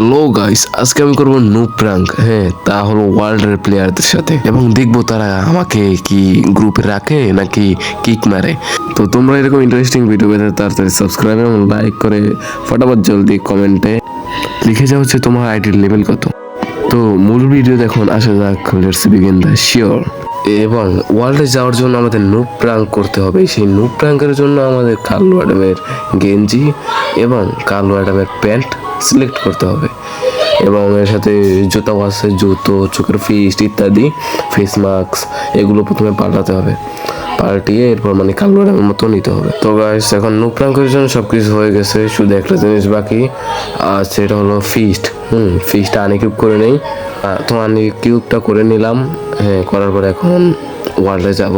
Hello guys আজকে আমি করব নো প্রাঙ্ক হ্যাঁ তা হলো ওয়ার্ল্ডের প্লেয়ারদের সাথে। এবং দেখব তারা আমাকে কি গ্রুপে রাখে নাকি কিক মারে। তো তোমরা এরকম ইন্টারেস্টিং ভিডিও পেতে তাড়াতাড়ি সাবস্ক্রাইব এবং লাইক করে ফটাফট জলদি কমেন্টে লিখে যাও হচ্ছে তোমার আইডির লেভেল কত। তো মূল ভিডিও দেখুন, আসা যাক লেটস বিগিন দ্য শিওর এবং ওয়ার্ল্ডে যাওয়ার জন্য আমাদের নুপ প্রাঙ্ক করতে হবে। সেই নুপ প্রাঙ্কের জন্য আমাদের কালো অ্যাডামের গেঞ্জি এবং কালো অ্যাডামের প্যান্ট সিলেক্ট করতে হবে। এবং এর সাথে জুতাও আছে জুতো, চোখের ফিস্ট ইত্যাদি ফেস মাস্ক এগুলো প্রথমে পাল্টাতে হবে। পাল্টিয়ে এরপর মানে কালো অ্যাডামের মতো নিতে হবে। তো গাইস এখন নুপ প্রাঙ্কের জন্য সব কিছু হয়ে গেছে। শুধু একটা জিনিস বাকি আর সেটা হলো ফিস্ট হুম ফিস্টটা আনকিউব করে নেই। তো আনকিউবটা করে নিলাম। হ্যাঁ করার পর এখন ওয়ার্ল্ডে যাব।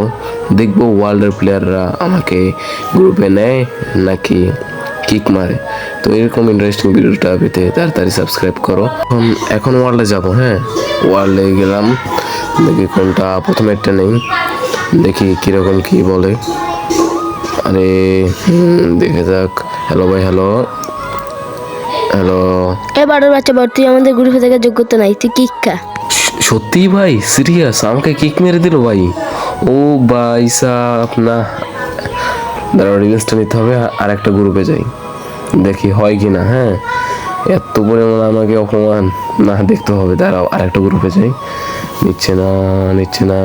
দেখব ওয়ার্ল্ডের প্লেয়াররা আমাকে গ্রুপে নেয় নাকি কিক মারে। তো এরকম ইন্টারেস্টিং ভিডিওটা পেতে তাড়াতাড়ি সাবস্ক্রাইব করো। এখন এখন ওয়ার্ল্ডে যাব হ্যাঁ? ওয়ার্ল্ডে গেলাম দেখি কোনটা প্রথমে একটা নেই। দেখি কীরকম কি বলে। আরে দেখে যাক। হ্যালো ভাই হ্যালো হ্যালো এবারের বাচ্চা বল তুই আমাদের গ্রুপে থেকে যোগ্যতা নাই তুই কিক খা। সত্যি ভাই সিরিয়াস আমাকে কিক মেরে দিল ভাই? ও ভাই সাহ না। দাঁড়াও রিভেন্সটা নিতে হবে আর একটা গ্রুপে যাই। দেখি হয় কি না হ্যাঁ? এত পরিমাণ আমাকে অপমান। না দেখতে হবে দাঁড়াও আর একটা গ্রুপে যাই। নিচ্ছে না নিচ্ছে না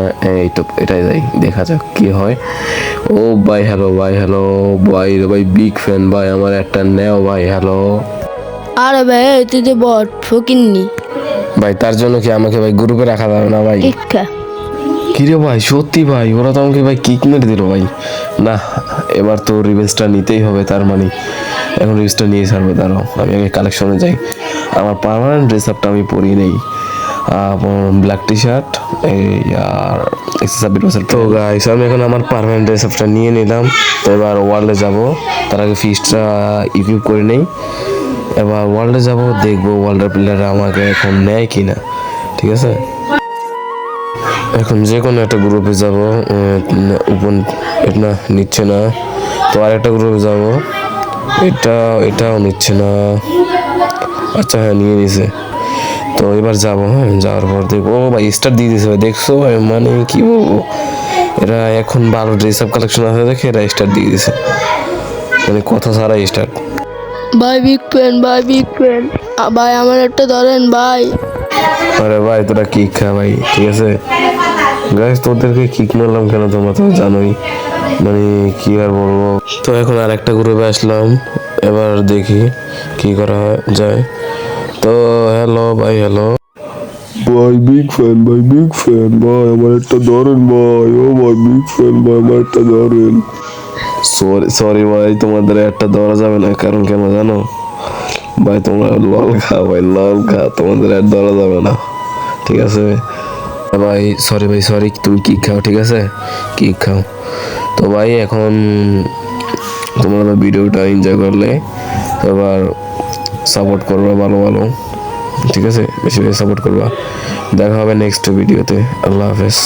এই তো এটাই যাই দেখা যাক কি হয়। ও ভাই হ্যালো ভাই হ্যালো ভাই রে ভাই বিগ ফ্যান ভাই আমার একটা নেও ভাই হ্যালো আরে ভাই তুই যে বট ফকিননি। ভাই তার জন্য কি আমাকে ভাই গ্রুপে রাখা যাবে না ভাই? কিরে ভাই সত্যি ভাই ওরা তো আমাকে ভাই কিক মেরে দিল ভাই। না এবার তো রিভেন্সটা নিতেই হবে তার মানে এখন রিভেন্সটা নিয়ে ছাড়বে দাঁড়াও আমি আগে কালেকশনে যাই। আমার পারমানেন্ট ড্রেস আপটা আমি পরি নেই। ব্ল্যাক টি শার্ট এই আর ছাব্বিশ বছর তো গাইস আমি এখন আমার পার্মানেন্ট ড্রেস আপটা নিয়ে নিলাম। তো এবার ওয়ার্ল্ডে যাব তার আগে ফিস্টটা ইকুইপ করে নেই। এবার ওয়ার্ল্ডে যাব দেখব ওয়ার্ল্ডের প্লেয়াররা আমাকে এখন নেয় কি না ঠিক আছে? এখন যে কোনো একটা গ্রুপে যাব উপন এটা নিচ্ছে না। তো আর একটা গ্রুপে যাব। এটা এটাও নিচ্ছে না। আচ্ছা হ্যাঁ নিয়ে নিছে। তো এবার যাব হ্যাঁ যাওয়ার পর দেখব। ও ভাই স্টার দিয়ে দিছে ভাই দেখছ ভাই, মানে কি বলব? এরা এখন ভালো ড্রেস আপ কালেকশন আছে দেখে এরা স্টার দিয়ে দিছে। মানে কথা ছাড়া স্টার ভাই বিগ ফ্যান ভাই বিগ ফ্যান ভাই আমার একটা ধরেন ভাই। আরে ভাই তোরা কিক খা ভাই? ঠিক আছে? গাইস তোদেরকে কিক মারলাম কেন তোমরা তো জানোই। মানে কি আর বলব? তো এখন আর একটা গ্রুপে আসলাম। এবার দেখি কি করা যায়। তো হ্যালো ভাই হ্যালো ভাই বিগ ফ্যান ভাই বিগ ফ্যান ভাই আমার একটা ধরেন ভাই ও ভাই বিগ ফ্যান ভাই আমার একটা ধরেন। সরি সরি ভাই তোমাদের একটা ধরা যাবে না কারণ কেন জানো? ভাই তোমরা লল খা ভাই লল খা তোমাদের আর ধরা যাবে না। ঠিক আছে? ভাই সরি ভাই সরি তুমি কি খাও, ঠিক আছে? কি খাও? তো ভাই, এখন তোমরা ভিডিওটা এনজয় করলে এবার সাপোর্ট করবা ভালো ভালো। ঠিক আছে? বেশি বেশি সাপোর্ট করবা। দেখা হবে নেক্সট ভিডিওতে আল্লাহ হাফেজ।